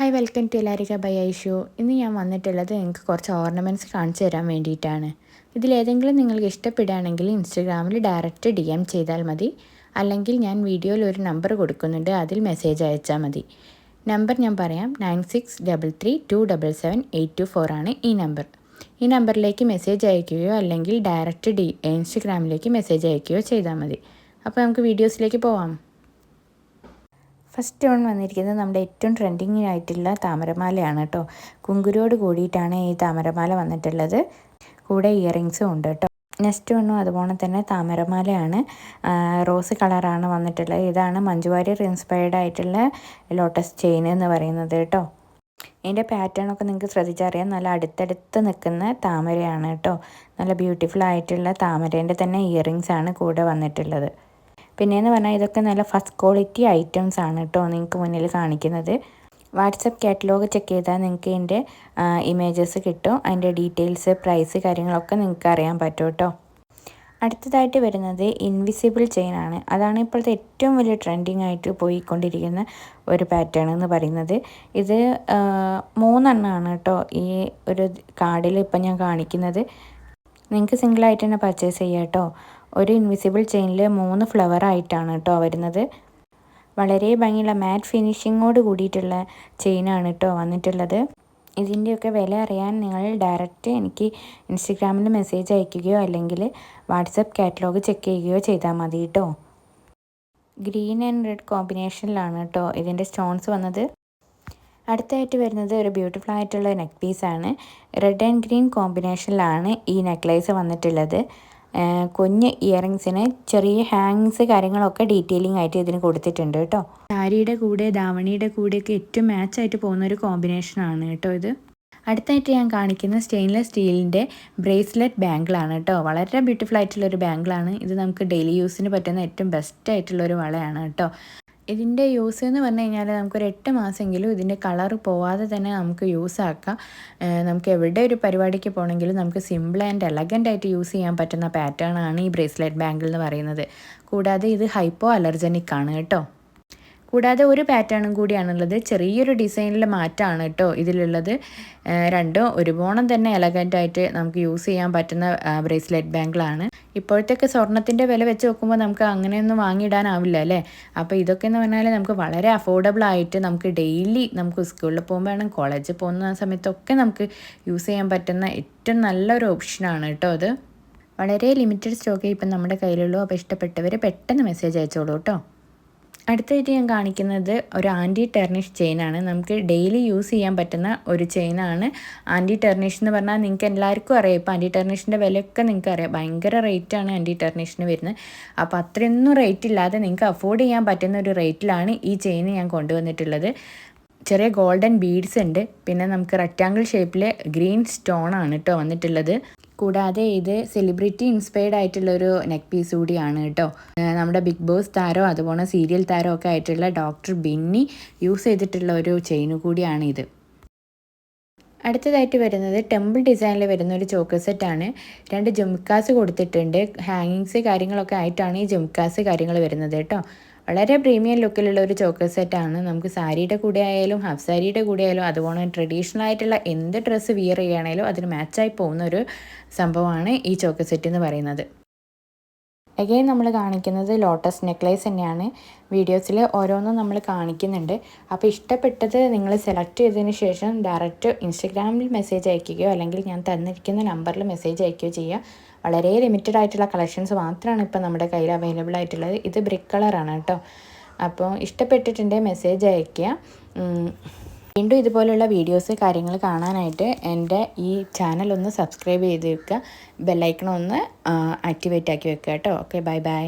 Hi welcome to എല്ലാരിക by Aishu ഇന്ന് ഞാൻ വന്നിട്ടുള്ളത് നിങ്ങൾക്ക് കുറച്ച് ഓർണമെന്റ്സ് കാണിച്ചു തരാൻ വേണ്ടിയിട്ടാണ്. ഇതിലേതെങ്കിലും നിങ്ങൾക്ക് ഇഷ്ടപ്പെടുകയാണെങ്കിൽ ഇൻസ്റ്റഗ്രാമിൽ ഡയറക്റ്റ് ഡി എം ചെയ്താൽ മതി. അല്ലെങ്കിൽ ഞാൻ വീഡിയോയിൽ ഒരു നമ്പർ കൊടുക്കുന്നുണ്ട് അതിൽ മെസ്സേജ് അയച്ചാൽ മതി. നമ്പർ ഞാൻ പറയാം nine six double three two double seven eight two four ആണ് ഈ നമ്പർ ഈ നമ്പറിലേക്ക് മെസ്സേജ് അയക്കുകയോ അല്ലെങ്കിൽ ഡയറക്റ്റ് ഡി ഇൻസ്റ്റഗ്രാമിലേക്ക് മെസ്സേജ് അയക്കുകയോ ചെയ്താൽ മതി. അപ്പോൾ നമുക്ക് വീഡിയോസിലേക്ക് പോവാം. ഫസ്റ്റ് വൺ വന്നിരിക്കുന്നത് നമ്മുടെ ഏറ്റവും ട്രെൻഡിങ് ആയിട്ടുള്ള താമരമാലയാണ് കേട്ടോ. കുങ്കുരോട് കൂടിയിട്ടാണ് ഈ താമരമാല വന്നിട്ടുള്ളത്. കൂടെ ഇയറിങ്സും ഉണ്ട് കേട്ടോ. നെക്സ്റ്റ് വണ്ണും അതുപോലെ തന്നെ താമരമാലയാണ്. റോസ് കളറാണ് വന്നിട്ടുള്ളത്. ഇതാണ് മഞ്ജുവാര്യർ ഇൻസ്പയർഡ് ആയിട്ടുള്ള ലോട്ടസ് ചെയിൻ എന്ന് പറയുന്നത് കേട്ടോ. ഇതിന്റെ പാറ്റേൺ ഒക്കെ നിങ്ങൾക്ക് ശ്രദ്ധിച്ചറിയാം. നല്ല അടുത്തടുത്ത് നിൽക്കുന്ന താമരയാണ് കേട്ടോ. നല്ല ബ്യൂട്ടിഫുൾ ആയിട്ടുള്ള താമരേന്റെ തന്നെ ഇയറിങ്സ് ആണ് കൂടെ വന്നിട്ടുള്ളത്. പിന്നെയെന്ന് പറഞ്ഞാൽ ഇതൊക്കെ നല്ല ഫസ്റ്റ് ക്വാളിറ്റി ഐറ്റംസ് ആണ് കേട്ടോ നിങ്ങൾക്ക് മുന്നിൽ കാണിക്കുന്നത്. വാട്സപ്പ് കാറ്റലോഗ് ചെക്ക് ചെയ്താൽ നിങ്ങൾക്ക് ഇതിന്റെ ഇമേജസ് കിട്ടും. അതിന്റെ ഡീറ്റെയിൽസ് പ്രൈസ് കാര്യങ്ങളൊക്കെ നിങ്ങൾക്ക് അറിയാൻ പറ്റും കേട്ടോ അടുത്തതായിട്ട് വരുന്നത് ഇൻവിസിബിൾ ചെയിൻ ആണ്. അതാണ് ഇപ്പോഴത്തെ ഏറ്റവും വലിയ ട്രെൻഡിങ് ആയിട്ട് പോയിക്കൊണ്ടിരിക്കുന്ന ഒരു പാറ്റേൺ എന്ന് പറയുന്നത്. ഇത് മൂന്നെണ്ണമാണ് കേട്ടോ ഈ ഒരു കാർഡിൽ ഇപ്പം ഞാൻ കാണിക്കുന്നത്. നിങ്ങൾക്ക് സിംഗിളായിട്ട് തന്നെ പർച്ചേസ് ചെയ്യാം കേട്ടോ ഒരു ഇൻവിസിബിൾ ചെയിനിൽ മൂന്ന് ഫ്ലവർ ആയിട്ടാണ് കേട്ടോ വരുന്നത്. വളരെ ഭംഗിയുള്ള മാറ്റ് ഫിനിഷിങ്ങോട് കൂടിയിട്ടുള്ള ചെയിനാണ് കേട്ടോ വന്നിട്ടുള്ളത്. ഇതിന്റെയൊക്കെ വില അറിയാൻ നിങ്ങൾ ഡയറക്റ്റ് എനിക്ക് ഇൻസ്റ്റഗ്രാമിൽ മെസ്സേജ് അയക്കുകയോ അല്ലെങ്കിൽ വാട്സപ്പ് കാറ്റലോഗ് ചെക്ക് ചെയ്യുകയോ ചെയ്താൽ മതി കേട്ടോ ഗ്രീൻ ആൻഡ് റെഡ് കോമ്പിനേഷനിലാണ് കേട്ടോ ഇതിന്റെ സ്റ്റോൺസ് വന്നത്. അടുത്തായിട്ട് വരുന്നത് ഒരു ബ്യൂട്ടിഫുൾ ആയിട്ടുള്ള നെക്ക് പീസാണ് റെഡ് ആൻഡ് ഗ്രീൻ കോമ്പിനേഷനിലാണ് ഈ നെക്ലേസ് വന്നിട്ടുള്ളത്. കുഞ്ഞ് ഇയറിങ്സിന് ചെറിയ ഹാങ്സ് കാര്യങ്ങളൊക്കെ ഡീറ്റെയിലിംഗ് ആയിട്ട് ഇതിന് കൊടുത്തിട്ടുണ്ട് കേട്ടോ. സാരിയുടെ കൂടെ ധാവണിയുടെ കൂടെയൊക്കെ ഏറ്റവും മാച്ചായിട്ട് പോകുന്ന ഒരു കോമ്പിനേഷൻ ആണ് കേട്ടോ ഇത്. അടുത്തായിട്ട് ഞാൻ കാണിക്കുന്ന സ്റ്റെയിൻലെസ് സ്റ്റീലിന്റെ ബ്രേസ്ലെറ്റ് ബാങ്കിളാണ് കേട്ടോ. വളരെ ബ്യൂട്ടിഫുൾ ആയിട്ടുള്ളൊരു ബാങ്കിളാണ് ഇത് നമുക്ക് ഡെയിലി യൂസിന് പറ്റുന്ന ഏറ്റവും ബെസ്റ്റ് ആയിട്ടുള്ളൊരു വളയാണ് കേട്ടോ. ഇതിന്റെ യൂസ് എന്ന് പറഞ്ഞു കഴിഞ്ഞാൽ നമുക്കൊരു എട്ട് മാസമെങ്കിലും ഇതിന്റെ കളർ പോവാതെ തന്നെ നമുക്ക് യൂസ് ആക്കാം. നമുക്ക് എവിടെ ഒരു പരിപാടിക്ക് പോകണമെങ്കിലും നമുക്ക് സിമ്പിൾ ആൻഡ് എലഗന്റ് ആയിട്ട് യൂസ് ചെയ്യാൻ പറ്റുന്ന പാറ്റേൺ ആണ് ഈ ബ്രേസ്ലെറ്റ് ബാങ്കിൾ എന്ന് പറയുന്നത്. കൂടാതെ ഇത് ഹൈപ്പോ അലർജനിക് ആണ് കേട്ടോ. കൂടാതെ ഒരു പാറ്റേണും കൂടിയാണുള്ളത്. ചെറിയൊരു ഡിസൈനിൽ മാറ്റമാണ് കേട്ടോ ഇതിലുള്ളത്. രണ്ടും ഒരുപോണം തന്നെ എലഗന്റായിട്ട് നമുക്ക് യൂസ് ചെയ്യാൻ പറ്റുന്ന ബ്രേസ്ലെറ്റ് ബാങ്കിളാണ് ഇപ്പോഴത്തേക്ക് സ്വർണത്തിന്റെ വില വെച്ച് നോക്കുമ്പോൾ നമുക്ക് അങ്ങനെയൊന്നും വാങ്ങിയിടാനാവില്ല അല്ലേ? അപ്പോൾ ഇതൊക്കെ എന്ന് പറഞ്ഞാൽ നമുക്ക് വളരെ അഫോർഡബിൾ ആയിട്ട് നമുക്ക് ഡെയിലി നമുക്ക് സ്കൂളിൽ പോകുമ്പോൾ വേണം കോളേജിൽ പോകുന്ന സമയത്തൊക്കെ നമുക്ക് യൂസ് ചെയ്യാൻ പറ്റുന്ന ഏറ്റവും നല്ലൊരു ഓപ്ഷനാണ് കേട്ടോ അത്. വളരെ ലിമിറ്റഡ് സ്റ്റോക്കേ ഇപ്പം നമ്മുടെ കയ്യിലുള്ളൂ. അപ്പോൾ ഇഷ്ടപ്പെട്ടവർ പെട്ടെന്ന് മെസ്സേജ് അയച്ചോളൂ കേട്ടോ. അടുത്തായിട്ട് ഞാൻ കാണിക്കുന്നത് ഒരു ആന്റി ടെർണിഷ് ചെയിനാണ് നമുക്ക് ഡെയിലി യൂസ് ചെയ്യാൻ പറ്റുന്ന ഒരു ചെയിനാണ് ആന്റി ടെർണിഷ് എന്ന് പറഞ്ഞാൽ നിങ്ങൾക്ക് എല്ലാവർക്കും അറിയാം. ഇപ്പോൾ ആന്റി ടെർണിഷിന്റെ വിലയൊക്കെ നിങ്ങൾക്ക് അറിയാം. ഭയങ്കര റേറ്റാണ് ആന്റി ടെർണിഷിന് വരുന്നത്. അപ്പോൾ അത്രയൊന്നും റേറ്റ് ഇല്ലാതെ നിങ്ങൾക്ക് അഫോർഡ് ചെയ്യാൻ പറ്റുന്ന ഒരു റേറ്റിലാണ് ഈ ചെയിൻ ഞാൻ കൊണ്ടുവന്നിട്ടുള്ളത്. ചെറിയ ഗോൾഡൻ ബീഡ്സ് ഉണ്ട്. പിന്നെ നമുക്ക് റെക്റ്റാങ്കിൾ ഷേപ്പിലെ ഗ്രീൻ സ്റ്റോൺ ആണ് കേട്ടോ വന്നിട്ടുള്ളത്. കൂടാതെ ഇത് സെലിബ്രിറ്റി ഇൻസ്പയർഡ് ആയിട്ടുള്ള ഒരു നെക്ക് പീസ് കൂടിയാണ് കേട്ടോ നമ്മുടെ ബിഗ് ബോസ് താരോ അതുപോലെ സീരിയൽ താരോ ഒക്കെ ആയിട്ടുള്ള ഡോക്ടർ ബിന്നി യൂസ് ചെയ്തിട്ടുള്ള ഒരു ചെയിൻ കൂടിയാണ് ഇത്. അടുത്തതായിട്ട് വരുന്നത് ടെമ്പിൾ ഡിസൈനിൽ വരുന്ന ഒരു ചോക്ക് സെറ്റാണ് രണ്ട് ജുംക്കാസ് കൊടുത്തിട്ടുണ്ട്. ഹാങ്ങിങ്സ് കാര്യങ്ങളൊക്കെ ആയിട്ടാണ് ഈ ജുംക്കാസ് കാര്യങ്ങൾ വരുന്നത് കേട്ടോ വളരെ പ്രീമിയം ലുക്കിലുള്ള ഒരു ചോക്കർ സെറ്റാണ് നമുക്ക് സാരിയുടെ കൂടെ ആയാലും ഹാഫ് സാരിയുടെ കൂടെ ആയാലും അതുപോലെ ട്രഡീഷണൽ ആയിട്ടുള്ള എന്ത് ഡ്രസ്സ് വിയർ ചെയ്യുകയാണെങ്കിലും അതിന് മാച്ചായി പോകുന്ന ഒരു സംഭവമാണ് ഈ ചോക്കർ സെറ്റ് എന്ന് പറയുന്നത്. എഗെയിൻ നമ്മൾ കാണിക്കുന്നത് ലോട്ടസ് നെക്ലേസ് തന്നെയാണ്. വീഡിയോസിൽ ഓരോന്നും നമ്മൾ കാണിക്കുന്നുണ്ട്. അപ്പോൾ ഇഷ്ടപ്പെട്ടത് നിങ്ങൾ സെലക്ട് ചെയ്തതിന് ശേഷം ഡയറക്റ്റ് ഇൻസ്റ്റഗ്രാമിൽ മെസ്സേജ് അയക്കുകയോ അല്ലെങ്കിൽ ഞാൻ തന്നിരിക്കുന്ന നമ്പറിൽ മെസ്സേജ് അയക്കുകയോ ചെയ്യുക. വളരെ ലിമിറ്റഡ് ആയിട്ടുള്ള കളക്ഷൻസ് മാത്രമാണ് ഇപ്പോൾ നമ്മുടെ കയ്യിൽ അവൈലബിൾ ആയിട്ടുള്ളത്. ഇത് ബ്രിക്ക് കളറാണ് കേട്ടോ. അപ്പോൾ ഇഷ്ടപ്പെട്ടിട്ടുണ്ടെങ്കിൽ മെസ്സേജ് അയയ്ക്കുക വീണ്ടും ഇതുപോലുള്ള വീഡിയോസ് കാര്യങ്ങൾ കാണാനായിട്ട് എന്റെ ഈ ചാനൽ ഒന്ന് സബ്സ്ക്രൈബ് ചെയ്ത് വെക്കുക. ബെല്ലൈക്കൺ ഒന്ന് ആക്ടിവേറ്റ് ആക്കി വെക്കുക കേട്ടോ. Okay bye bye